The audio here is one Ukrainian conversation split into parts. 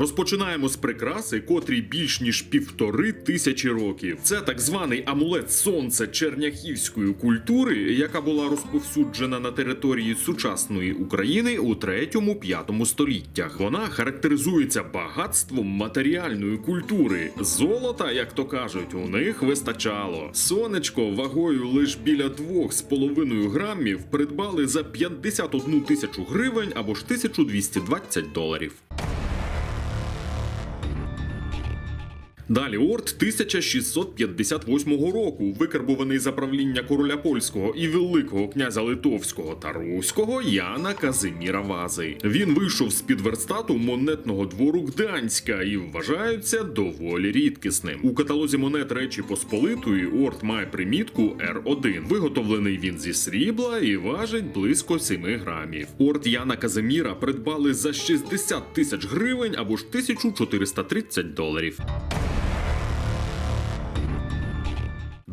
Розпочинаємо з прикраси, котрій більш ніж півтори тисячі років. Це так званий амулет сонця черняхівської культури, яка була розповсюджена на території сучасної України у 3-5 століттях. Вона характеризується багатством матеріальної культури. Золота, як то кажуть, у них вистачало. Сонечко вагою лише біля 2,5 грамів придбали за 51 тисячу гривень або ж 1220 доларів. Далі орд 1658 року, викарбуваний за правління короля польського і великого князя Литовського та Руського Яна Казиміра Вази. Він вийшов з під верстату монетного двору Гданська і вважається доволі рідкісним. У каталозі монет Речі Посполитої орд має примітку R1. Виготовлений він зі срібла і важить близько 7 грамів. Орд Яна Казиміра придбали за 60 тисяч гривень або ж 1430 доларів.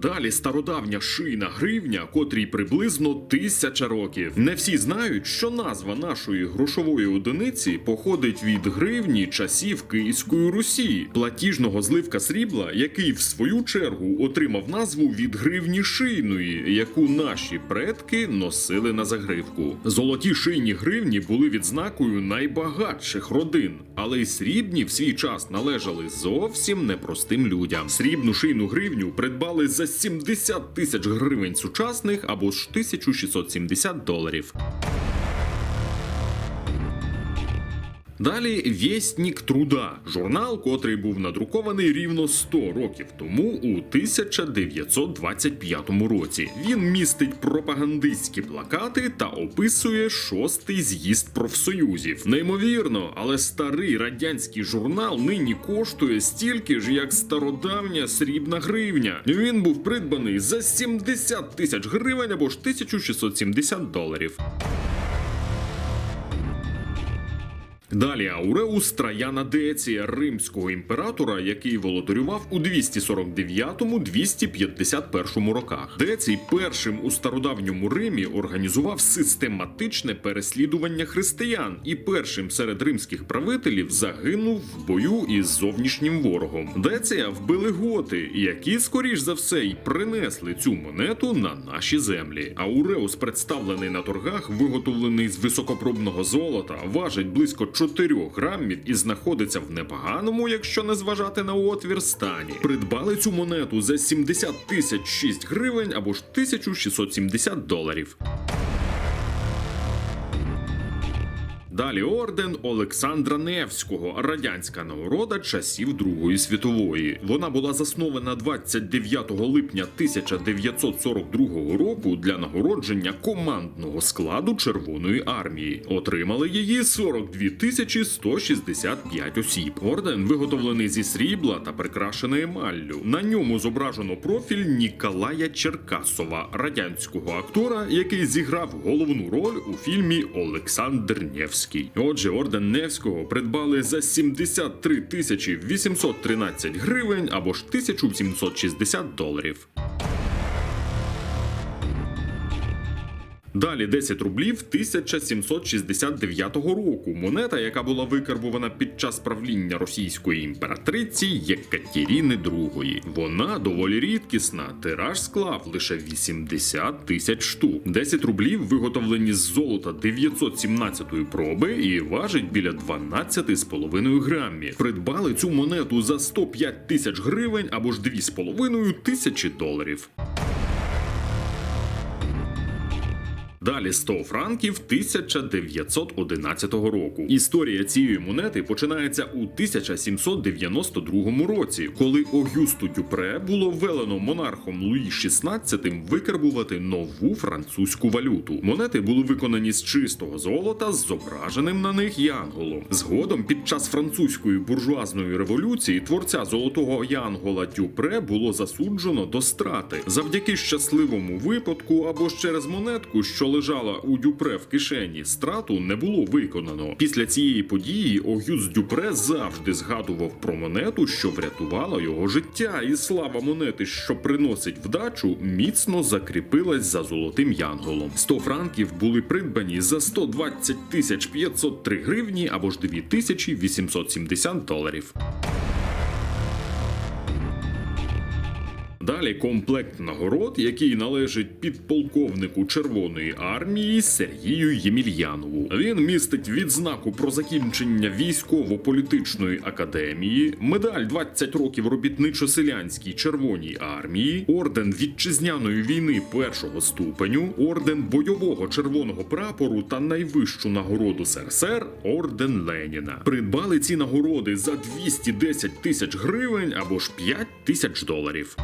Далі стародавня шийна гривня, котрій приблизно тисяча років. Не всі знають, що назва нашої грошової одиниці походить від гривні часів Київської Русі, платіжного зливка срібла, який в свою чергу отримав назву від гривні шийної, яку наші предки носили на загривку. Золоті шийні гривні були відзнакою найбагатших родин, але й срібні в свій час належали зовсім непростим людям. Срібну шийну гривню придбали за 70 тисяч гривень сучасних або ж 1670 доларів. Далі Вєстнік труда, журнал, котрий був надрукований рівно 100 років тому у 1925 році. Він містить пропагандистські плакати та описує шостий з'їзд профсоюзів. Неймовірно, але старий радянський журнал нині коштує стільки ж, як стародавня срібна гривня. Він був придбаний за 70 тисяч гривень або ж 1670 доларів. Далі Ауреус Траяна Деція, римського імператора, який володарював у 249-251 роках. Децій першим у стародавньому Римі організував систематичне переслідування християн і першим серед римських правителів загинув в бою із зовнішнім ворогом. Деція вбили готи, які, скоріш за все, й принесли цю монету на наші землі. Ауреус, представлений на торгах, виготовлений з високопробного золота, важить близько 4 грамів і знаходиться в непоганому, якщо не зважати на отвір стані. Придбали цю монету за 70 тисяч 6 гривень або ж 1670 доларів. Далі орден Олександра Невського, радянська нагорода часів Другої світової. Вона була заснована 29 липня 1942 року для нагородження командного складу Червоної армії. Отримали її 42 тисячі 165 осіб. Орден виготовлений зі срібла та прикрашений емаллю. На ньому зображено профіль Ніколая Черкасова, радянського актора, який зіграв головну роль у фільмі Олександр Невський. Отже, орден Невського придбали за 73 тисячі 813 гривень або ж 1760 доларів. Далі 10 рублів 1769 року. Монета, яка була викарбувана під час правління російської імператриці Єкатеріни II. Вона доволі рідкісна. Тираж склав лише 80 тисяч штук. 10 рублів виготовлені з золота 917 проби і важить біля 12,5 грамів. Придбали цю монету за 105 тисяч гривень або ж 2,5 тисячі доларів. Далі 100 франків 1911 року. Історія цієї монети починається у 1792 році, коли Огюсту Дюпре було велено монархом Луї XVI викарбувати нову французьку валюту. Монети були виконані з чистого золота з зображеним на них янголом. Згодом, під час французької буржуазної революції, творця золотого янгола Дюпре було засуджено до страти завдяки щасливому випадку або ж через монетку, що лежала у Дюпре в кишені, страту не було виконано. Після цієї події Огюст Дюпре завжди згадував про монету, що врятувала його життя, і слава монети, що приносить вдачу, міцно закріпилась за золотим янголом. 100 франків були придбані за 120 тисяч 503 гривні або ж 2870 доларів. Далі комплект нагород, який належить підполковнику Червоної армії Сергію Ємельянову. Він містить відзнаку про закінчення військово-політичної академії, медаль 20 років робітничо-селянській Червоній армії, орден вітчизняної війни першого ступеню, орден бойового червоного прапору та найвищу нагороду СРСР орден Леніна. Придбали ці нагороди за 210 тисяч гривень або ж 5 тисяч доларів.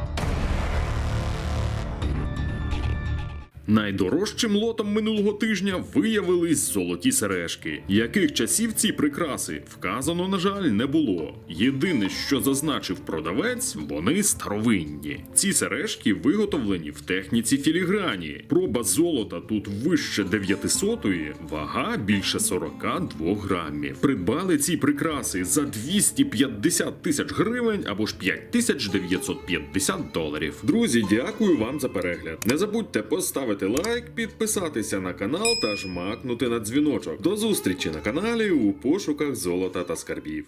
Найдорожчим лотом минулого тижня виявились золоті сережки. Яких часів ці прикраси вказано, на жаль, не було. Єдине, що зазначив продавець, вони старовинні. Ці сережки виготовлені в техніці філіграні. Проба золота тут вище 900-ї, вага більше 42 грамів. Придбали ці прикраси за 250 тисяч гривень або ж 5950 доларів. Друзі, дякую вам за перегляд. Не забудьте поставити лайк, підписатися на канал та жмакнути на дзвіночок. До зустрічі на каналі у пошуках золота та скарбів.